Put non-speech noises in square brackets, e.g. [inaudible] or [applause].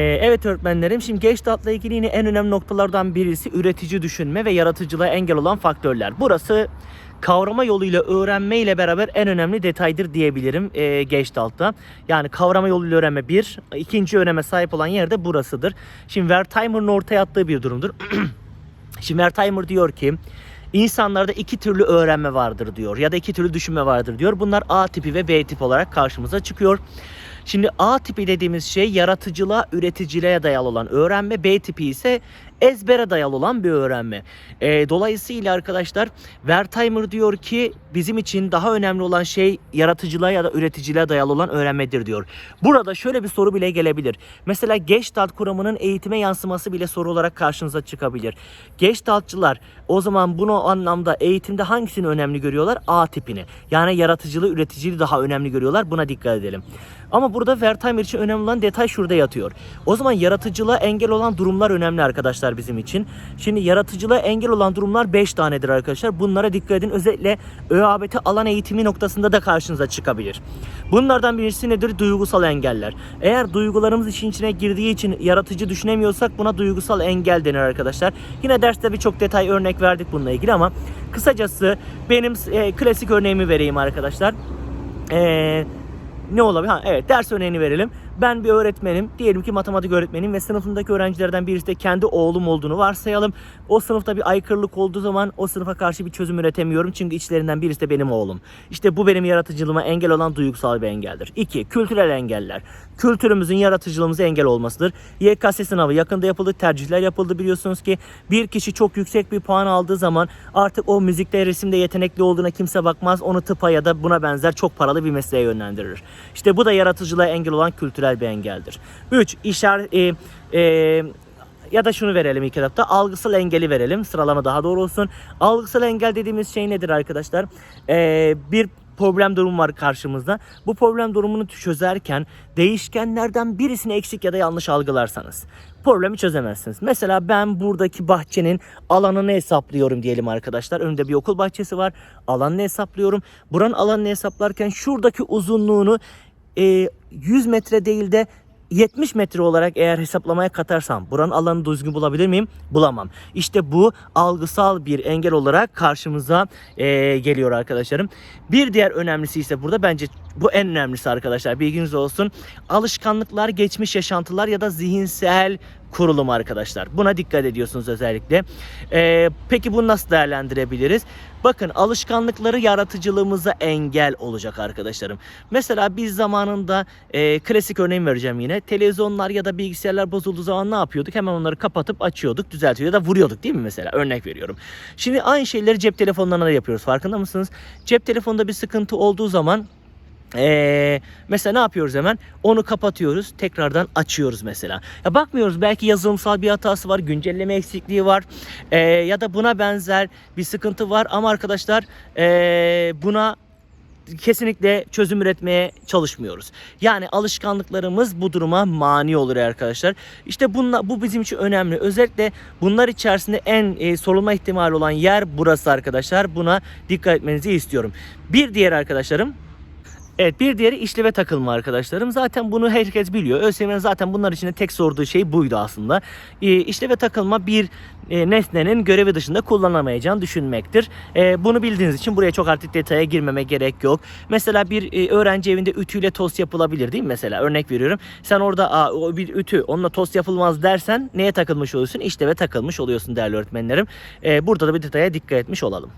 Ee, evet öğretmenlerim şimdi Gestalt ilgili yine en önemli noktalardan birisi üretici düşünme ve yaratıcılığa engel olan faktörler. Burası kavrama yoluyla öğrenme ile beraber en önemli detaydır diyebilirim e, Gestalt'ta. Yani kavrama yoluyla öğrenme bir, ikinci öneme sahip olan yer de burasıdır. Şimdi Wertheimer'ın ortaya attığı bir durumdur. [clears throat] Şimdi Wertheimer diyor ki insanlarda iki türlü öğrenme vardır diyor ya da iki türlü düşünme vardır diyor. Bunlar A tipi ve B tipi olarak karşımıza çıkıyor. Şimdi A tipi dediğimiz şey yaratıcılığa, üreticiliğe dayalı olan öğrenme. B tipi ise ezbere dayalı olan bir öğrenme. Ee, dolayısıyla arkadaşlar Wertheimer diyor ki bizim için daha önemli olan şey yaratıcılığa ya da üreticiliğe dayalı olan öğrenmedir diyor. Burada şöyle bir soru bile gelebilir. Mesela Gestalt kuramının eğitime yansıması bile soru olarak karşınıza çıkabilir. Gestaltçılar o zaman bunu anlamda eğitimde hangisini önemli görüyorlar? A tipini. Yani yaratıcılığı, üreticiliği daha önemli görüyorlar. Buna dikkat edelim. Ama burada Wertheimer için önemli olan detay şurada yatıyor. O zaman yaratıcılığa engel olan durumlar önemli arkadaşlar bizim için. Şimdi yaratıcılığa engel olan durumlar 5 tanedir arkadaşlar. Bunlara dikkat edin. Özellikle ÖABT alan eğitimi noktasında da karşınıza çıkabilir. Bunlardan birisi nedir? Duygusal engeller. Eğer duygularımız işin içine girdiği için yaratıcı düşünemiyorsak buna duygusal engel denir arkadaşlar. Yine derste birçok detay örnek verdik bununla ilgili ama kısacası benim e, klasik örneğimi vereyim arkadaşlar. Eee ne olabilir? Ha, evet ders örneğini verelim. Ben bir öğretmenim. Diyelim ki matematik öğretmenim ve sınıfımdaki öğrencilerden birisi de kendi oğlum olduğunu varsayalım. O sınıfta bir aykırılık olduğu zaman o sınıfa karşı bir çözüm üretemiyorum. Çünkü içlerinden birisi de benim oğlum. İşte bu benim yaratıcılığıma engel olan duygusal bir engeldir. 2. Kültürel engeller. Kültürümüzün yaratıcılığımıza engel olmasıdır. YKS sınavı yakında yapıldı. Tercihler yapıldı biliyorsunuz ki. Bir kişi çok yüksek bir puan aldığı zaman artık o müzikte resimde yetenekli olduğuna kimse bakmaz. Onu tıpa ya da buna benzer çok paralı bir mesleğe yönlendirir. İşte bu da yaratıcılığa engel olan kültürel bir engeldir. 3. İşaret e, e, ya da şunu verelim ilk etapta algısal engeli verelim sıralama daha doğru olsun. Algısal engel dediğimiz şey nedir arkadaşlar? Ee, bir problem durum var karşımızda. Bu problem durumunu çözerken değişkenlerden birisini eksik ya da yanlış algılarsanız problemi çözemezsiniz. Mesela ben buradaki bahçenin alanını hesaplıyorum diyelim arkadaşlar. Önümde bir okul bahçesi var. Alanını hesaplıyorum. Buranın alanını hesaplarken şuradaki uzunluğunu 100 metre değil de 70 metre olarak eğer hesaplamaya katarsam buranın alanını düzgün bulabilir miyim? Bulamam. İşte bu algısal bir engel olarak karşımıza e, geliyor arkadaşlarım. Bir diğer önemlisi ise burada bence bu en önemlisi arkadaşlar bilginiz olsun. Alışkanlıklar, geçmiş yaşantılar ya da zihinsel kurulum arkadaşlar. Buna dikkat ediyorsunuz özellikle. Ee, peki bunu nasıl değerlendirebiliriz? Bakın alışkanlıkları yaratıcılığımıza engel olacak arkadaşlarım. Mesela biz zamanında e, klasik örneğim vereceğim yine. Televizyonlar ya da bilgisayarlar bozulduğu zaman ne yapıyorduk? Hemen onları kapatıp açıyorduk, düzeltiyorduk ya da vuruyorduk değil mi mesela? Örnek veriyorum. Şimdi aynı şeyleri cep telefonlarına da yapıyoruz. Farkında mısınız? Cep telefonunda bir sıkıntı olduğu zaman ee, mesela ne yapıyoruz hemen? Onu kapatıyoruz, tekrardan açıyoruz mesela. Ya bakmıyoruz belki yazılımsal bir hatası var, güncelleme eksikliği var ee, ya da buna benzer bir sıkıntı var ama arkadaşlar ee, buna kesinlikle çözüm üretmeye çalışmıyoruz. Yani alışkanlıklarımız bu duruma mani olur arkadaşlar. İşte bunla, bu bizim için önemli. Özellikle bunlar içerisinde en e, sorulma ihtimali olan yer burası arkadaşlar. Buna dikkat etmenizi istiyorum. Bir diğer arkadaşlarım Evet bir diğeri işleve takılma arkadaşlarım. Zaten bunu herkes biliyor. ÖSYM'nin zaten bunlar için de tek sorduğu şey buydu aslında. E, işleve takılma bir e, nesnenin görevi dışında kullanamayacağını düşünmektir. E, bunu bildiğiniz için buraya çok artık detaya girmeme gerek yok. Mesela bir e, öğrenci evinde ütüyle tost yapılabilir değil mi mesela? Örnek veriyorum. Sen orada Aa, o bir ütü onunla tost yapılmaz dersen neye takılmış oluyorsun? İşleve takılmış oluyorsun değerli öğretmenlerim. E, burada da bir detaya dikkat etmiş olalım.